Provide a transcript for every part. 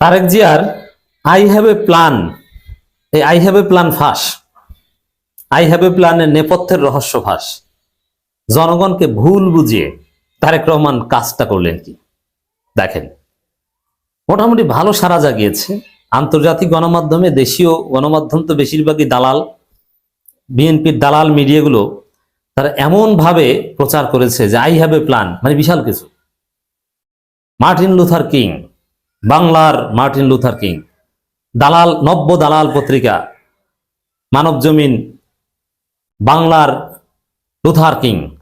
তারেক জিয়ার I have a plan এই I have a plan ফাঁস। আই হ্যাভ এ প্ল্যানের নেপথ্যের রহস্য ফাঁস। জনগণকে ভুল বুঝিয়ে তারেক রহমান কাজটা করলেন কি? দেখেন, মোটামুটি ভালো সারা জাগিয়েছে। আন্তর্জাতিক গণমাধ্যমে দেশীয় গণমাধ্যম তো বেশিরভাগই দালাল। বিএনপির দালাল মিডিয়াগুলো তারা এমন ভাবে প্রচার করেছে যে আই হ্যাভ এ প্ল্যান মানে বিশাল কিছু। মার্টিন লুথার কিং বাংলার মার্টিন লুথার কিং। দালাল, নব্য দালাল পত্রিকা, মানব জমিন, বাংলার লুথার কিং।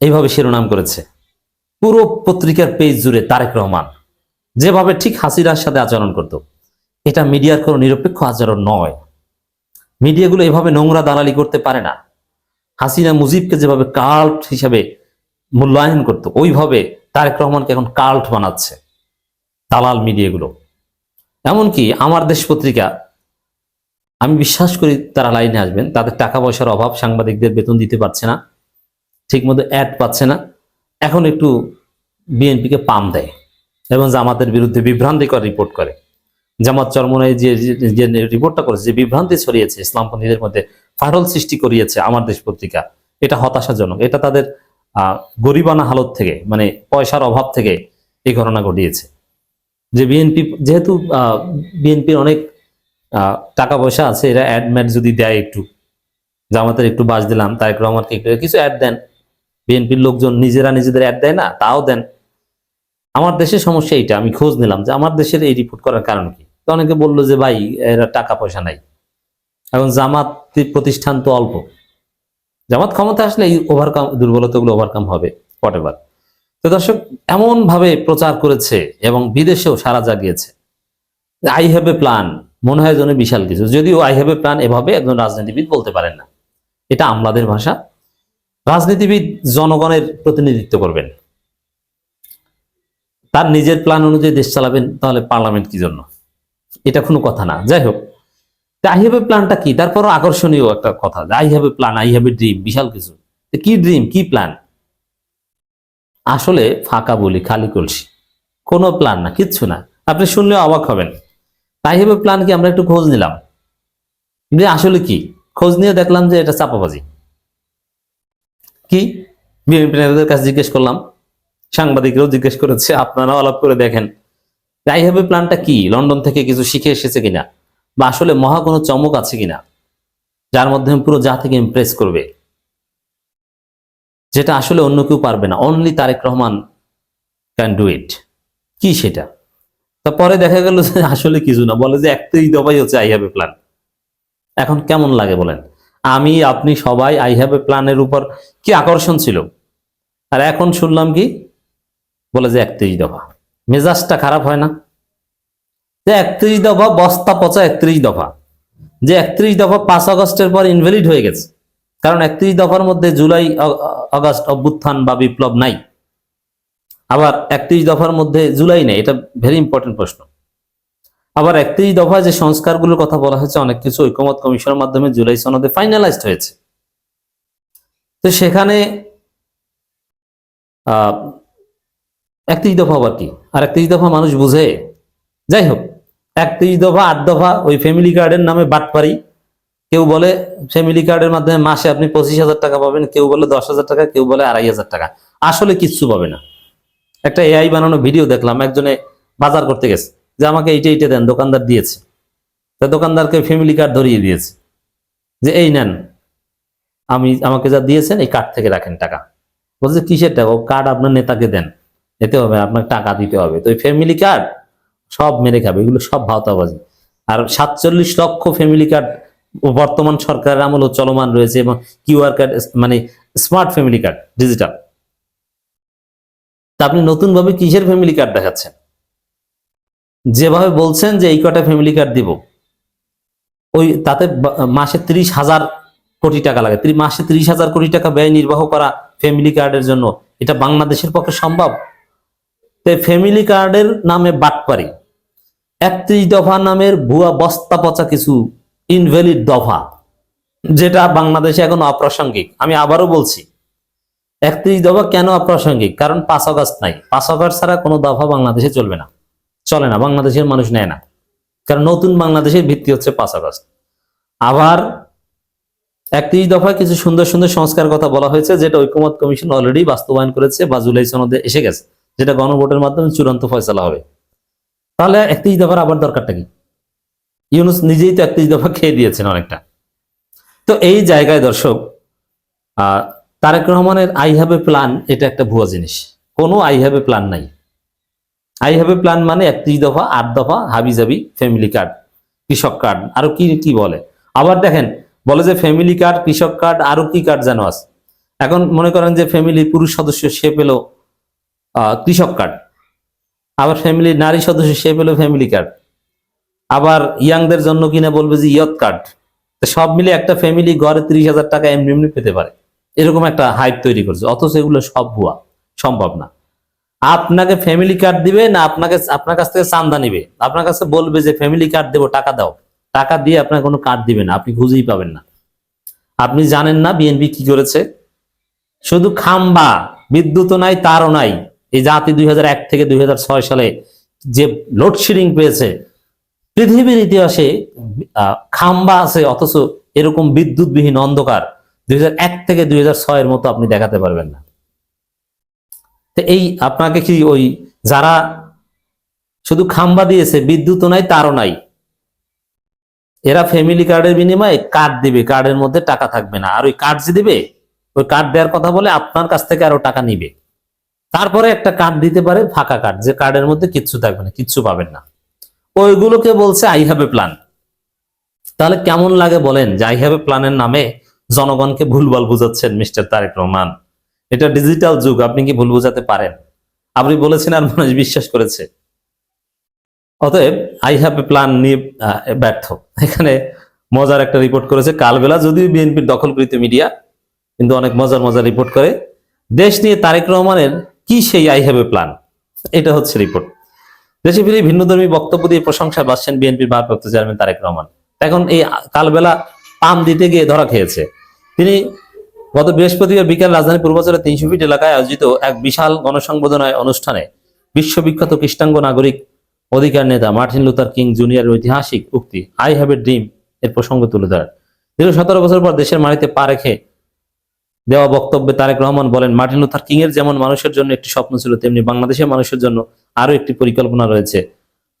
এইভাবে শিরোনাম করেছে। পুরো পত্রিকার পেজ জুড়ে তারেক রহমান। যেভাবে ঠিক হাসিরার সাথে আচরণ করত। এটা মিডিয়ার কোনো নিরপেক্ষ আচরণ নয়। মিডিয়াগুলো এভাবে নোংরা দালালি করতে পারে না। হাসিনা মুজিবকে যেভাবে কাল্ট হিসাবে মূল্যায়ন করতো, ওইভাবে তারেক রহমানকে এখন কাল্ট বানাচ্ছে। দালাল মিডিয়াগুলো এমনকি আমার দেশ পত্রিকা, আমি বিশ্বাস করি তারা লাইনে আসবেন, তাদের টাকা পয়সার অভাব সাংবাদিকদের বেতন দিতে পারছে না ঠিক মতো অ্যাড পাচ্ছে না। এখন একটু বিএনপিকে পাম দেয় এবং জামাতের বিরুদ্ধে বিভ্রান্তিকর রিপোর্ট করে। জামাত চরমনাই যে যে রিপোর্টটা করেছে, যে বিভ্রান্তি ছড়িয়েছে ইসলামপন্থীদের মধ্যে, ফাটল সৃষ্টি করিয়েছে আমার দেশ পত্রিকা, এটা হতাশাজনক, এটা তাদের গরিবানা হালত থেকে মানে পয়সার অভাব থেকে এই ঘটনা ঘটিয়েছে। যে বিএনপি যেহেতু বিএনপির অনেক টাকা পয়সা আছে, এরা অ্যাড ম্যাড যদি দেয় একটু জামাতের একটু বাস দিলাম, তারেক রহমানকে একটু কিছু অ্যাড দেন। বিএনপির লোকজন নিজেরা নিজেদের অ্যাড দেয় না, তাও দেন। আমার দেশের সমস্যা এইটা, আমি খোঁজ নিলাম যে আমার দেশের এই রিপোর্ট করার কারণ কি। তো অনেকে বলল যে, ভাই, এরা টাকা পয়সা নাই। এখন জামাত প্রতিষ্ঠান তো অল্প। জামাত ক্ষমতা আসলে এই ওভারকাম দুর্বলতাগুলো ওভারকাম হবে হোয়াট তো দর্শক এমন ভাবে প্রচার করেছে এবং বিদেশেও সারা জাগিয়েছে। আই হ্যাভ এ প্ল্যান মনে হয় যেন বিশাল কিছু। যদিও আই হ্যাভ এ প্ল্যান এভাবে একজন রাজনীতিবিদ বলতে পারেন না। এটা আমলাদের ভাষা। রাজনীতিবিদ জনগণের প্রতিনিধিত্ব করবেন। তার নিজের প্ল্যান অনুযায়ী দেশ চালাবেন, তাহলে পার্লামেন্ট কি জন্য? এটা কোনো কথা না। যাই হোক আই হ্যাভ এ প্ল্যানটা কি? তারপরও আকর্ষণীয় একটা কথা। I have a plan I have a dream বিশাল কিছু। কি ড্রিম কি প্ল্যান আসলে ফাঁকা বলি, খালি কলসি। কোনো প্ল্যান না, কিচ্ছু না। আপনি শুনলেও অবাক হবেন। হ্যাভ এ প্ল্যান কি আমরা একটু খোঁজ নিলাম? যে আসলে কি? খোঁজ নিয়ে দেখলাম যে এটা চাপাবাজি। কি? বিএনপি নেতাদের কাছে জিজ্ঞেস করলাম। সাংবাদিকরাও জিজ্ঞেস করেছে, আপনারাও আলাপ করে দেখেন। হ্যাভ এ প্ল্যানটা কি? লন্ডন থেকে কিছু শিখে এসেছে কিনা? বা আসলে মহা কোনো চমক আছে কিনা? যার মাধ্যমে পুরো জাতিকে ইমপ্রেস করবে। যেটা আসলে অন্য কেউ পারবে না। Only Tarique Rahman can do it কি সেটা? তারপরে দেখা গেল যে আসলে কিছু না। বলে যে একটাই দফাই হচ্ছে আই হ্যাভ এ প্ল্যান এখন কেমন লাগে বলেন? আমি, আপনি সবাই আই হ্যাভ এ প্ল্যানের উপর কি আকর্ষণ ছিল? আর এখন শুনলাম কি? বলে যে একত্রিশ দফা। মেজাজটা খারাপ হয় না? যে একত্রিশ দফা, বস্তা পচা একত্রিশ দফা। যে একত্রিশ দফা পাঁচ আগস্টের পর ইনভ্যালিড হয়ে গেছে। কারণ একত্রিশ দফার মধ্যে জুলাই, অ- অ- আগস্ট অভ্যুত্থান বা বিপ্লব নাই। আবার একত্রিশ দফার মধ্যে জুলাই নেই, এটা ভেরি ইম্পর্টেন্ট প্রশ্ন। আবার একত্রিশ দফায় যে সংস্কারগুলোর কথা বলা হয়েছে, অনেক কিছু ঐকমত কমিশনের মাধ্যমে জুলাই সনদে ফাইনালাইজড হয়েছে। তো সেখানে একত্রিশ দফা আবার কি? আর একত্রিশ দফা মানুষ বুঝে? যাই হোক, একত্রিশ দফা, আট দফা ওই ফ্যামিলি কার্ডের নামে বাটপারি কেউ বলে ফ্যামিলি কার্ডের মাধ্যমে মাসে আপনি পঁচিশ হাজার টাকা পাবেন, কেউ বলে দশ হাজার টাকা, কেউ বলে আড়াই হাজার টাকা। আসলে কিচ্ছু পাবে না। একটা এআই বানানো ভিডিও দেখলাম, একজনে বাজার করতে গেছে, যে আমাকে এইটা এইটা দেন, দোকানদার দিয়েছে। তা দোকানদারকে ফ্যামিলি কার্ড ধরিয়ে দিয়েছে, যে এই নেন, আমি, আমাকে যা দিয়েছেন, এই কার্ড থেকে রাখেন টাকা। বলছে, কিসের টাকা? ও কার্ড আপনার নেতাকে দেন এতে হবে, আপনাকে টাকা দিতে হবে। তো ওই ফ্যামিলি কার্ড সব মেরে খাবে, এগুলো সব ভাওতাবাজি। আর সাতচল্লিশ লক্ষ ফ্যামিলি কার্ড বর্তমান সরকারের আমলও চলমান রয়েছে এবং কিউআর কার্ড মানে স্মার্ট ফ্যামিলি কার্ড ডিজিটাল তা আপনি নতুন ভাবে কিসের ফ্যামিলি কার্ড দেখাচ্ছেন? যেভাবে বলছেন যে এই কটা ফ্যামিলি কার্ড দিব। ওই তাতে মাসে ত্রিশ হাজার কোটি টাকা লাগে। মাসে ত্রিশ হাজার কোটি টাকা ব্যয় নির্বাহ করা ফ্যামিলি কার্ডের জন্য এটা বাংলাদেশের পক্ষে সম্ভব। তাই ফ্যামিলি কার্ডের নামে বাটপারি। একত্রিশ দফা নামের ভুয়া বস্তা পচা কিছু ইনভ্যালিড দফা, যেটা বাংলাদেশে এখন অপ্রাসঙ্গিক। আমি আবারও বলছি, একত্রিশ দফা কেন অপ্রাসঙ্গিক? কারণ পাঁচ অগাস্ট নাই। পাঁচ অগাস্ট ছাড়া কোনো দফা বাংলাদেশে চলবে না। চলে না, বাংলাদেশের মানুষ নেয় না। কারণ নতুন বাংলাদেশের ভিত্তি হচ্ছে পাঁচ আগস্ট। আবার একত্রিশ দফায় কিছু সুন্দর সুন্দর সংস্কার কথা বলা হয়েছে, যেটা ঐক্যমত কমিশন অলরেডি বাস্তবায়ন করেছে বা জুলাই সনদে এসে গেছে, যেটা গণভোটের মাধ্যমে চূড়ান্ত ফয়সলা হবে। তাহলে একত্রিশ দফার আবার দরকারটা কি? ইউনুস নিজেই তো একত্রিশ দফা খেয়ে দিয়েছেন অনেকটা। তো এই জায়গায় দর্শক তারেক রহমানের আই হ্যাভ এ প্ল্যান এটা একটা ভুয়া জিনিস। কোনো আই হ্যাভ এ প্ল্যান নাই। আই হ্যাভ এ প্ল্যান মানে একত্রিশ দফা আট দফা হাবি জাবি ফ্যামিলি কার্ড কৃষক কার্ড আরও কি কি বলে? আবার দেখেন, বলে যে ফ্যামিলি কার্ড কৃষক কার্ড আরও কি কার্ড যেন আছে। এখন মনে করেন যে ফ্যামিলির পুরুষ সদস্য সে পেল কৃষক কার্ড আবার ফ্যামিলির নারী সদস্য সে পেল ফ্যামিলি কার্ড আবার ইয়াংদের জন্য কিনা বলবে যে ইয়ত কার্ড। সব মিলে একটা ফ্যামিলি ঘরে তিরিশ হাজার টাকা এমনি এমনি পেতে পারে। এরকম একটা হাইপ তৈরি করছে। অথচ এগুলো সব ভুয়া, সম্ভব না। আপনাকে ফ্যামিলি কার্ড দিবে না আপনাকে, আপনার কাছ থেকে চান্দা নিবে। আপনার কাছে বলবে যে ফ্যামিলি কার্ড দেবো, টাকা দাও। টাকা দিয়ে আপনার কোনো কার্ড দিবে না, আপনি খুঁজেই পাবেন না। আপনি জানেন না বিএনপি কি করেছে? শুধু খাম্বা, বিদ্যুৎ নাই, তারও নাই। এই জাতি দুই হাজার এক থেকে দুই হাজার ছয় সালে যে লোডশেডিং পেয়েছে পৃথিবীর ইতিহাসে খাম্বা আছে, অথচ এরকম বিদ্যুৎবিহীন অন্ধকার দুই হাজার এক থেকে দুই এর মতো আপনি দেখাতে পারবেন না। তো এই আপনাকে কি ওই যারা শুধু খাম্বা দিয়েছে, বিদ্যুৎ নাই, তারও নাই। এরা ফ্যামিলি কার্ডের বিনিময়ে কার্ড দিবে কার্ডের মধ্যে টাকা থাকবে না। আর ওই কার্ড যে দিবে, ওই কার্ড দেওয়ার কথা বলে আপনার কাছ থেকে আরও টাকা নিবে। তারপরে একটা কার্ড দিতে পারে ফাঁকা কার্ড যে কার্ডের মধ্যে কিচ্ছু থাকবে না, কিচ্ছু পাবেন না। ওইগুলোকে বলছে আই হ্যাভ এ প্ল্যান তাহলে কেমন লাগে বলেন যে আই হ্যাভ এ প্ল্যানের নামে জনগণকে ভুলভাল বুঝাচ্ছেন মিস্টার তারেক রহমান? এটা ডিজিটাল যুগ, আপনি কি ভুল বোঝাতে পারেন? আপনি বলেছেন আর মানুষ বিশ্বাস করেছে। অতএব আই হ্যাভ এ প্ল্যান নিয়ে ব্যর্থ। এখানে মজার একটা রিপোর্ট করেছে কালবেলা, যদিও বিএনপির দখলকৃত মিডিয়া কিন্তু অনেক মজার মজার রিপোর্ট করে। দেশ নিয়ে তারেক রহমানের কি সেই আই হ্যাভ এ প্ল্যান এটা হচ্ছে রিপোর্ট দেশে ফিরে ভিন্নধর্মী বক্তব্য দিয়ে প্রশংসা বাসছেন বিএনপির ভারপ্রাপ্ত চেয়ারম্যান তারেক রহমান। এখন এই কালবেলা পাম দিতে গিয়ে ধরা খেয়েছে। তিনি গত বৃহস্পতিবার বিকেল রাজধানী পূর্বাচলের তিনশো ফিট এলাকায় আয়োজিত এক বিশাল গণসংবর্ধনায় অনুষ্ঠানে বিশ্ববিখ্যাত কৃষ্ণাঙ্গ নাগরিক অধিকার নেতা মার্টিন লুথার কিং জুনিয়র ঐতিহাসিক উক্তি আই হ্যাভ এ ড্রিম এর প্রসঙ্গ তুলে ধরেন। দীর্ঘ সতেরো বছর পর দেশের মাটিতে পা রেখে দেওয়া বক্তব্যে তারেক রহমান বলেন, মার্টিন লুথার কিং এর যেমন মানুষের জন্য একটি স্বপ্ন ছিল, তেমনি বাংলাদেশের মানুষের জন্য আরও একটি পরিকল্পনা রয়েছে।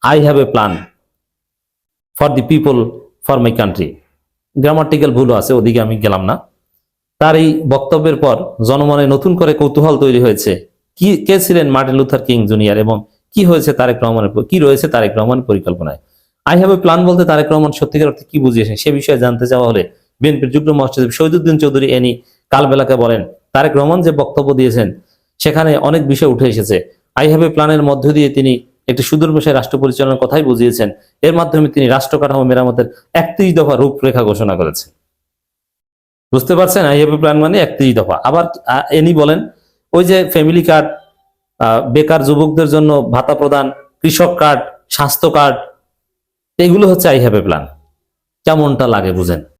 I have a plan for the people for my country grammatical ভুলও আছে, ওদিকে আমি গেলাম না। তার এই বক্তব্যের পর জনমনে নতুন করে কৌতূহল তৈরি হয়েছে। কি, কে ছিলেন মার্টিন লুথার কিং জুনিয়র এবং কি হয়েছে তারেক রহমানের কি রয়েছে তারেক রহমানের পরিকল্পনায়? আই হ্যাভ এ প্ল্যান বলতে তারেক রহমান সত্যিকার অর্থে কি বুঝিয়েছেন সে বিষয়ে জানতে চাওয়া হলে বিএনপির যুগ্ম মহাসচিব শহীদুদ্দিন চৌধুরী এনি কালবেলাকে বলেন, তারেক রহমান যে বক্তব্য দিয়েছেন, সেখানে অনেক বিষয় উঠে এসেছে। আই হ্যাভ এ প্ল্যানের মধ্য দিয়ে তিনি একটি সুদূর পেশায় রাষ্ট্র পরিচালনার কথাই বুঝিয়েছেন। এর মাধ্যমে তিনি রাষ্ট্র কাঠামো মেরামতের একত্রিশ দফা রূপরেখা ঘোষণা করেছেন। বুঝতে পারছেন? আই হ্যাভ এ প্ল্যান মানে একত্রিশ দফা। আবার এনি বলেন, ওই যে ফ্যামিলি কার্ড বেকার যুবকদের জন্য ভাতা প্রদান, কৃষক কার্ড স্বাস্থ্য কার্ড এগুলো হচ্ছে আই হ্যাভ এ প্ল্যান কেমনটা লাগে বুঝেন?